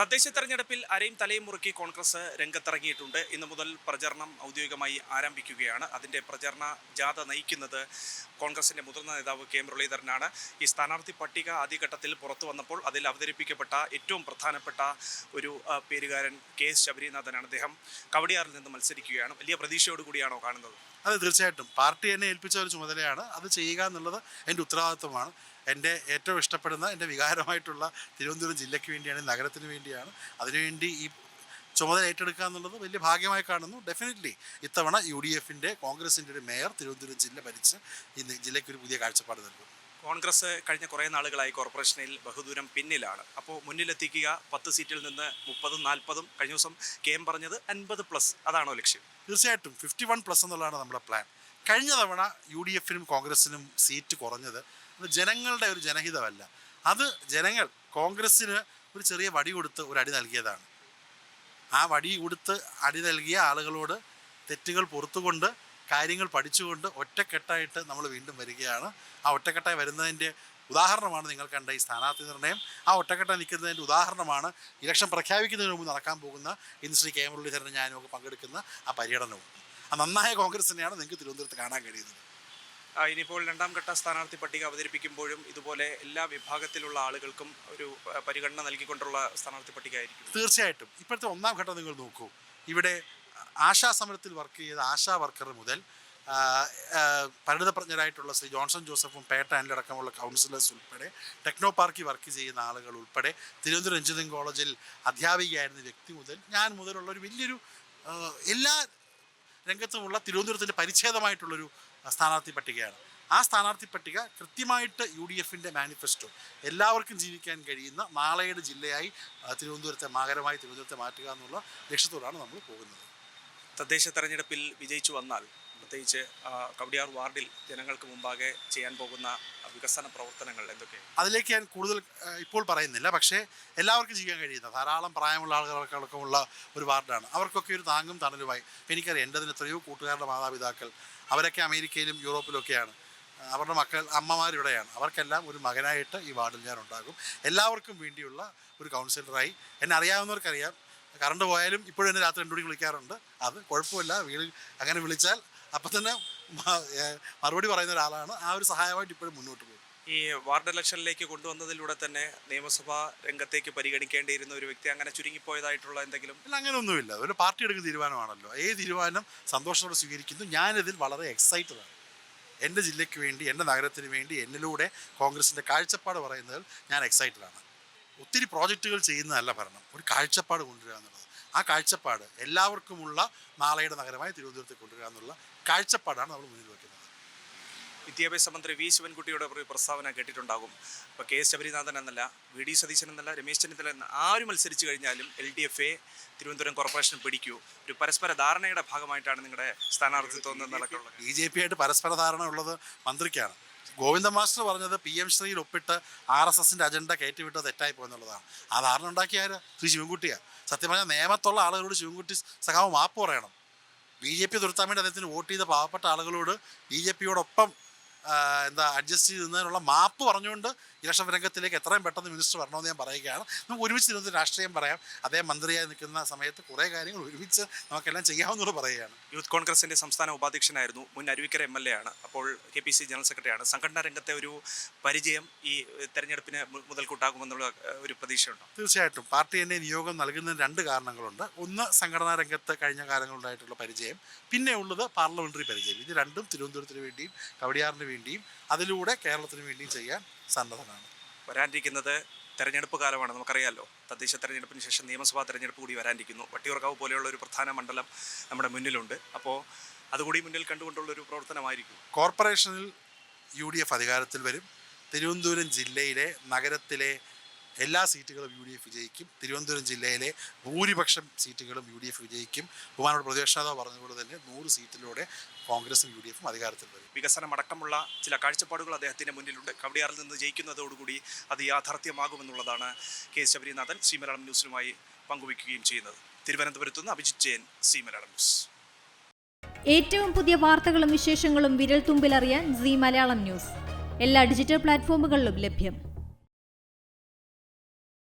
തദ്ദേശ തെരഞ്ഞെടുപ്പിൽ അരയും തലയും മുറുക്കി കോൺഗ്രസ് രംഗത്തിറങ്ങിയിട്ടുണ്ട്. ഇന്നു മുതൽ പ്രചരണം ഔദ്യോഗികമായി ആരംഭിക്കുകയാണ്. അതിന്റെ പ്രചരണ ജാഥ നയിക്കുന്നത് കോൺഗ്രസിന്റെ മുതിർന്ന നേതാവ് കെ. മുരളീധരനാണ്. ഈ സ്ഥാനാർത്ഥി പട്ടിക ആദ്യഘട്ടത്തിൽ പുറത്തു വന്നപ്പോൾ അതിൽ അവതരിപ്പിക്കപ്പെട്ട ഏറ്റവും പ്രധാനപ്പെട്ട ഒരു പേരുകാരൻ കെ. എസ്. ശബരിനാഥനാണ്. അദ്ദേഹം കവടിയാറിൽ നിന്ന് മത്സരിക്കുകയാണ്. വലിയ പ്രതീക്ഷയോടുകൂടിയാണോ കാണുന്നത്? അത് തീർച്ചയായിട്ടും. പാർട്ടി എന്നെ ഏൽപ്പിച്ച ഒരു ചുമതലയാണ്. അത് ചെയ്യുക എന്നുള്ളത് എന്റെ ഉത്തരവാദിത്വമാണ്. എന്റെ ഏറ്റവും ഇഷ്ടപ്പെടുന്ന എന്റെ വികാരമായിട്ടുള്ള തിരുവനന്തപുരം ജില്ലയ്ക്ക് വേണ്ടിയാണ് നഗരത്തിന് വേണ്ടിയാണ്. അതിനുവേണ്ടി ഈ ചുമതല ഏറ്റെടുക്കുക എന്നുള്ളത് വലിയ ഭാഗ്യമായി കാണുന്നു. ഡെഫിനറ്റ്ലി ഇത്തവണ യു ഡി എഫിന്റെ കോൺഗ്രസിന്റെ ഒരു മേയർ തിരുവനന്തപുരം ജില്ല ഭരിച്ച് ഈ ജില്ലയ്ക്ക് ഒരു പുതിയ കാഴ്ചപ്പാട് നൽകും. കോൺഗ്രസ് കഴിഞ്ഞ കുറേ നാളുകളായി കോർപ്പറേഷനിൽ ബഹുദൂരം പിന്നിലാണ്. അപ്പോൾ മുന്നിലെത്തിക്കുക പത്ത് സീറ്റിൽ നിന്ന് മുപ്പതും നാൽപ്പതും കഴിഞ്ഞ ദിവസം കെ എം പറഞ്ഞത് അൻപത് പ്ലസ് അതാണോ ലക്ഷ്യം? തീർച്ചയായിട്ടും ഫിഫ്റ്റി വൺ പ്ലസ് എന്നുള്ളതാണ് നമ്മുടെ പ്ലാൻ കഴിഞ്ഞ തവണ യു ഡി എഫിനും കോൺഗ്രസിനും സീറ്റ് കുറഞ്ഞത് അത് ജനങ്ങളുടെ ഒരു ജനഹിതമല്ല. അത് ജനങ്ങൾ കോൺഗ്രസ്സിന് ഒരു ചെറിയ വടി കൊടുത്ത് ഒരു അടി നൽകിയതാണ്. ആ വടി കൊടുത്ത് അടി നൽകിയ ആളുകളോട് തെറ്റുകൾ പുറത്തുകൊണ്ട് കാര്യങ്ങൾ പഠിച്ചുകൊണ്ട് ഒറ്റക്കെട്ടായിട്ട് നമ്മൾ വീണ്ടും വരികയാണ്. ആ ഒറ്റക്കെട്ടായി വരുന്നതിന്റെ ഉദാഹരണമാണ് നിങ്ങൾ കണ്ട ഈ സ്ഥാനാർത്ഥി നിർണയം ആ ഒറ്റക്കെട്ടായി നിൽക്കുന്നതിന്റെ ഉദാഹരണമാണ് ഇലക്ഷൻ പ്രഖ്യാപിക്കുന്നതിന് മുമ്പ് നടക്കാൻ പോകുന്ന ഇന്ന് ശ്രീ കെ മുരളീധരൻ ഞാനും ഒക്കെ പങ്കെടുക്കുന്ന ആ പര്യടനവും. ആ നന്നായ കോൺഗ്രസിനെയാണ് നിങ്ങൾക്ക് തിരുവനന്തപുരത്ത് കാണാൻ കഴിയുന്നത്. ഇനിയിപ്പോൾ രണ്ടാം ഘട്ട സ്ഥാനാർത്ഥി പട്ടിക അവതരിപ്പിക്കുമ്പോഴും ഇതുപോലെ എല്ലാ വിഭാഗത്തിലുള്ള ആളുകൾക്കും ഒരു പരിഗണന നൽകിക്കൊണ്ടുള്ള സ്ഥാനാർത്ഥി പട്ടിക ആയിരിക്കും തീർച്ചയായിട്ടും. ഇപ്പോഴത്തെ ഒന്നാം ഘട്ടം നിങ്ങൾ നോക്കൂ. ഇവിടെ ആശാ സമരത്തിൽ വർക്ക് ചെയ്ത ആശാ വർക്കർ മുതൽ പരിണിതപ്രജ്ഞരായിട്ടുള്ള ശ്രീ ജോൺസൺ ജോസഫും പേട്ട ആൻഡ് അടക്കമുള്ള കൗൺസിലേഴ്സ് ഉൾപ്പെടെ ടെക്നോ പാർക്കിൽ വർക്ക് ചെയ്യുന്ന ആളുകൾ ഉൾപ്പെടെ തിരുവനന്തപുരം എഞ്ചിനീയറിംഗ് കോളേജിൽ അധ്യാപികയായിരുന്ന വ്യക്തി മുതൽ ഞാൻ മുതലുള്ള ഒരു വലിയൊരു എല്ലാ രംഗത്തുമുള്ള തിരുവനന്തപുരത്തിന്റെ പരിച്ഛേദമായിട്ടുള്ളൊരു സ്ഥാനാർത്ഥി പട്ടികയാണ്. ആ സ്ഥാനാർത്ഥി പട്ടിക കൃത്യമായിട്ട് യു ഡി എഫിന്റെ മാനിഫെസ്റ്റോ എല്ലാവർക്കും ജീവിക്കാൻ കഴിയുന്ന നാളെയുടെ ജില്ലയായി തിരുവനന്തപുരത്തെ മാകരമായി തിരുവനന്തപുരത്തെ മാറ്റുക എന്നുള്ള ലക്ഷ്യത്തോടാണ് നമ്മൾ പോകുന്നത്. തദ്ദേശ തെരഞ്ഞെടുപ്പിൽ വിജയിച്ചു വന്നാൽ പ്രത്യേകിച്ച് കവടിയാർ വാർഡിൽ ജനങ്ങൾക്ക് മുമ്പാകെ ചെയ്യാൻ പോകുന്ന വികസന പ്രവർത്തനങ്ങൾ എന്തൊക്കെയാണ്? അതിലേക്ക് ഞാൻ കൂടുതൽ ഇപ്പോൾ പറയുന്നില്ല. പക്ഷേ എല്ലാവർക്കും ചെയ്യാൻ കഴിയുന്ന ധാരാളം പ്രായമുള്ള ആളുകൾക്കടക്കമുള്ള ഒരു വാർഡാണ്. അവർക്കൊക്കെ ഒരു താങ്ങും തണലുമായി. എനിക്കറിയാം എന്റെ തന്നെ എത്രയോ കൂട്ടുകാരുടെ മാതാപിതാക്കൾ അവരൊക്കെ അമേരിക്കയിലും യൂറോപ്പിലൊക്കെയാണ്. അവരുടെ മക്കൾ അമ്മമാരിവിടെയാണ്. അവർക്കെല്ലാം ഒരു മകനായിട്ട് ഈ വാർഡിൽ ഞാൻ ഉണ്ടാകും. എല്ലാവർക്കും വേണ്ടിയുള്ള ഒരു കൗൺസിലറായി. എന്നെ അറിയാവുന്നവർക്കറിയാം കറണ്ട് പോയാലും ഇപ്പോഴും എന്നെ രാത്രി രണ്ടു മണിക്ക് വിളിക്കാറുണ്ട്. അത് കുഴപ്പമില്ല. വീട് അങ്ങനെ വിളിച്ചാൽ അപ്പം തന്നെ മറുപടി പറയുന്ന ഒരാളാണ്. ആ ഒരു സഹായമായിട്ട് ഇപ്പോഴും മുന്നോട്ട് പോകും. ഈ വാർഡ് ഇലക്ഷനിലേക്ക് കൊണ്ടുവന്നതിലൂടെ തന്നെ നിയമസഭാ രംഗത്തേക്ക് പരിഗണിക്കേണ്ടിയിരുന്ന ഒരു വ്യക്തി അങ്ങനെ ചുരുങ്ങിപ്പോയതായിട്ടുള്ള എന്തെങ്കിലും? ഇല്ല അങ്ങനെയൊന്നുമില്ല. ഒരു പാർട്ടി എടുക്കുന്ന തീരുമാനമാണല്ലോ. ഏത് തീരുമാനം സന്തോഷത്തോടെ സ്വീകരിക്കുന്നു. ഞാനിതിൽ വളരെ എക്സൈറ്റഡ് ആണ്. എന്റെ ജില്ലയ്ക്ക് വേണ്ടി എന്റെ നഗരത്തിന് വേണ്ടി എന്നിലൂടെ കോൺഗ്രസിന്റെ കാഴ്ചപ്പാട് പറയുന്നതിൽ ഞാൻ എക്സൈറ്റഡ് ആണ്. ഒത്തിരി പ്രോജക്റ്റുകൾ ചെയ്യുന്നതല്ല ഭരണം. ഒരു കാഴ്ചപ്പാട് കൊണ്ടുവരിക എന്നുള്ളത്. ആ കാഴ്ചപ്പാട് എല്ലാവർക്കുമുള്ള നാളെയുടെ നഗരമായി തിരുവനന്തപുരത്ത് കൊണ്ടുവരിക എന്നുള്ള കാഴ്ചപ്പാടാണ് നമ്മൾ മുന്നിൽ വയ്ക്കുന്നത് വിദ്യാഭ്യാസ മന്ത്രി വി ശിവൻകുട്ടിയുടെ ഒരു പ്രസ്താവന കേട്ടിട്ടുണ്ടാകും. ഇപ്പോൾ കെ എസ് ശബരിനാഥൻ എന്നല്ല വി ഡി സതീശൻ എന്നല്ല രമേശ് ചെന്നിത്തല എന്ന ആര് മത്സരിച്ച് കഴിഞ്ഞാലും എൽ ഡി എഫ് എ തിരുവനന്തപുരം കോർപ്പറേഷൻ പിടിക്കൂ. ഒരു പരസ്പര ധാരണയുടെ ഭാഗമായിട്ടാണ് നിങ്ങളുടെ സ്ഥാനാർത്ഥിത്വം നടക്കുന്നത് ബി ജെ പി ആയിട്ട് പരസ്പര ധാരണ ഉള്ളത് മന്ത്രിക്കാണ്. ഗോവിന്ദ മാസ്റ്റർ പറഞ്ഞത് പി എം ശ്രീയിൽ ഒപ്പിട്ട് ആർ എസ് എസിന്റെ അജണ്ട കയറ്റിവിട്ട് തെറ്റായി പോയെന്നുള്ളതാണ്. ആ ധാരണ ഉണ്ടാക്കിയ ആര്? ശ്രീ ശിവൻകുട്ടിയാണ്. സത്യം പറഞ്ഞാൽ നിയമത്തുള്ള ആളുകളോട് ശിവൻകുട്ടി സഖാവ് മാപ്പ് പറയണം. ബി ജെ പി തുരത്താൻ വേണ്ടി അദ്ദേഹത്തിന് വോട്ട് ചെയ്ത പാവപ്പെട്ട ആളുകളോട് ബി ജെ പിയോടൊപ്പം എന്താ അഡ്ജസ്റ്റ് ചെയ്ത് നിന്നതിനുള്ള മാപ്പ് പറഞ്ഞുകൊണ്ട് ഇലക്ഷൻ രംഗത്തിലേക്ക് എത്രയും പെട്ടെന്ന് മിനിസ്റ്റർ വരണമെന്ന് ഞാൻ പറയുകയാണ്. നമുക്ക് ഒരുമിച്ച് ഇരുന്ന് രാഷ്ട്രീയം പറയാം. അദ്ദേഹം മന്ത്രിയായി നിൽക്കുന്ന സമയത്ത് കുറേ കാര്യങ്ങൾ ഒരുമിച്ച് നമുക്കെല്ലാം ചെയ്യാവുന്നത് പറയുകയാണ്. യൂത്ത് കോൺഗ്രസിന്റെ സംസ്ഥാന ഉപാധ്യക്ഷനായിരുന്നു മുൻ അരുവിക്കര എം എൽ എ ആണ്. അപ്പോൾ കെ പി സി ജനറൽ സെക്രട്ടറിയാണ്. സംഘടനാ രംഗത്തെ ഒരു പരിചയം ഈ തെരഞ്ഞെടുപ്പിന് മുതൽ മുതൽക്കൂട്ടാകുമെന്നുള്ള ഒരു പ്രതീക്ഷയുണ്ടോ. തീർച്ചയായിട്ടും പാർട്ടി എന്നെ നിയോഗം നൽകുന്നതിന് രണ്ട് കാരണങ്ങളുണ്ട്. ഒന്ന് സംഘടനാ രംഗത്ത് കഴിഞ്ഞ കാലങ്ങളുണ്ടായിട്ടുള്ള പരിചയം. പിന്നെ ഉള്ളത് പാർലമെന്ററി പരിചയം. ഇത് രണ്ടും തിരുവനന്തപുരത്തിന് വേണ്ടിയും കവടിയാറിന് വേണ്ടിയും അതിലൂടെ കേരളത്തിന് വേണ്ടിയും ചെയ്യാൻ സന്നദ്ധനാണ്. വരാനിരിക്കുന്നത് തെരഞ്ഞെടുപ്പ് കാലമാണ് നമുക്കറിയാമല്ലോ തദ്ദേശ തെരഞ്ഞെടുപ്പിന് ശേഷം നിയമസഭാ തെരഞ്ഞെടുപ്പ് കൂടി വരാനിരിക്കുന്നു. വട്ടിയൂർക്കാവ് പോലെയുള്ള ഒരു പ്രധാന മണ്ഡലം നമ്മുടെ മുന്നിലുണ്ട്. അപ്പോൾ അതുകൂടി മുന്നിൽ കണ്ടുകൊണ്ടുള്ള ഒരു പ്രവർത്തനമായിരിക്കും. കോർപ്പറേഷനിൽ യു ഡി എഫ് അധികാരത്തിൽ വരും. തിരുവനന്തപുരം ജില്ലയിലെ നഗരത്തിലെ എല്ലാ സീറ്റുകളും യു ഡി എഫ് വിജയിക്കും. തിരുവനന്തപുരം ജില്ലയിലെ ഭൂരിപക്ഷം സീറ്റുകളും യു ഡി എഫ് വിജയിക്കും. ബഹുമാനോട് പ്രതിപക്ഷ നേതാവ് പറഞ്ഞതുപോലെ തന്നെ നൂറ് സീറ്റിലൂടെ കോൺഗ്രസും യു ഡി എഫും അധികാരത്തിൽ വരും. വികസനമടക്കമുള്ള ചില കാഴ്ചപ്പാടുകൾ അദ്ദേഹത്തിന്റെ മുന്നിലുണ്ട്. കവടിയാറിൽ നിന്ന് ജയിക്കുന്നതോടുകൂടി അത് യാഥാർത്ഥ്യമാകുമെന്നുള്ളതാണ് കെ ശബരിനാഥൻ സി മലയാളം ന്യൂസിനുമായി പങ്കുവയ്ക്കുകയും ചെയ്യുന്നത്. തിരുവനന്തപുരത്ത് നിന്ന് അഭിജിത് ജയൻ സി മലയാളം ന്യൂസ്. ഏറ്റവും പുതിയ വാർത്തകളും വിശേഷങ്ങളും വിരൽ തുമ്പിലറിയാൻ സി മലയാളം ന്യൂസ്. എല്ലാ ഡിജിറ്റൽ പ്ലാറ്റ്ഫോമുകളിലും ലഭ്യം.